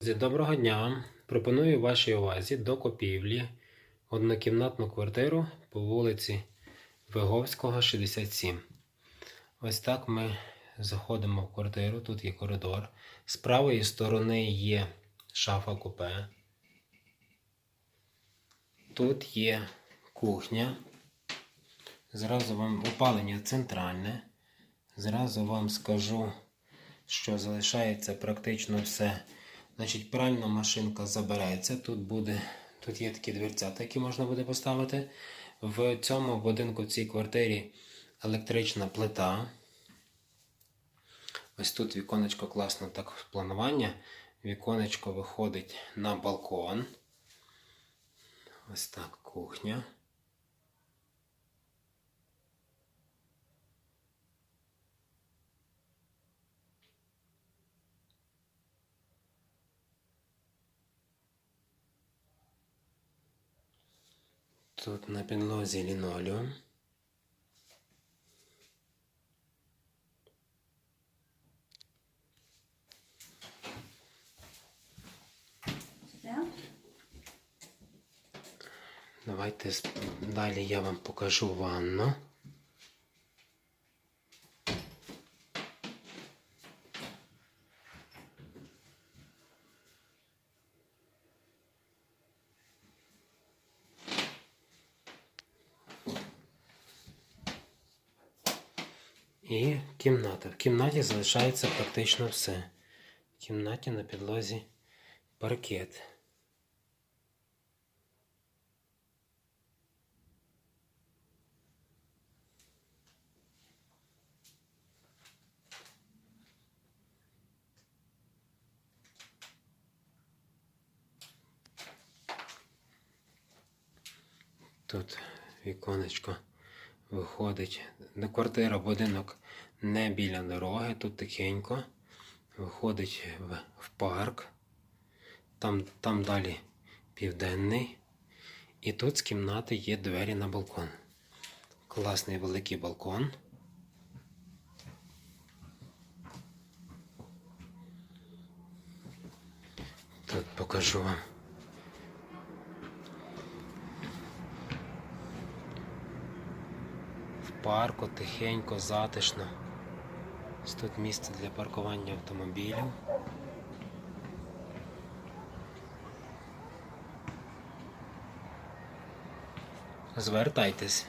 Доброго дня! Пропоную вашій увазі до купівлі однокімнатну квартиру по вулиці Виговського, 67. Ось так ми заходимо в квартиру. Тут є коридор. З правої сторони є шафа купе. Тут є кухня. Зразу вам опалення центральне. Зразу вам скажу, що залишається практично все. Значить, пральна машинка забереться. Тут буде, тут є такі дверцята, які можна буде поставити. В цьому будинку, в цій квартирі електрична плита. Ось тут віконечко класно так планування. Віконечко виходить на балкон. Ось так кухня. Тут на підлозі лінолеум. Давайте далі я вам покажу ванну. І кімната. В кімнаті залишається практично все. В кімнаті на підлозі паркет. Тут віконечко виходить. На квартира, будинок не біля дороги, тут тихенько. Виходить в, в парк. Там, там далі південний. І тут з кімнати є двері на балкон. Класний великий балкон. Тут покажу вам. В парку тихенько, затишно. Ось тут місце для паркування автомобілів. Звертайтесь.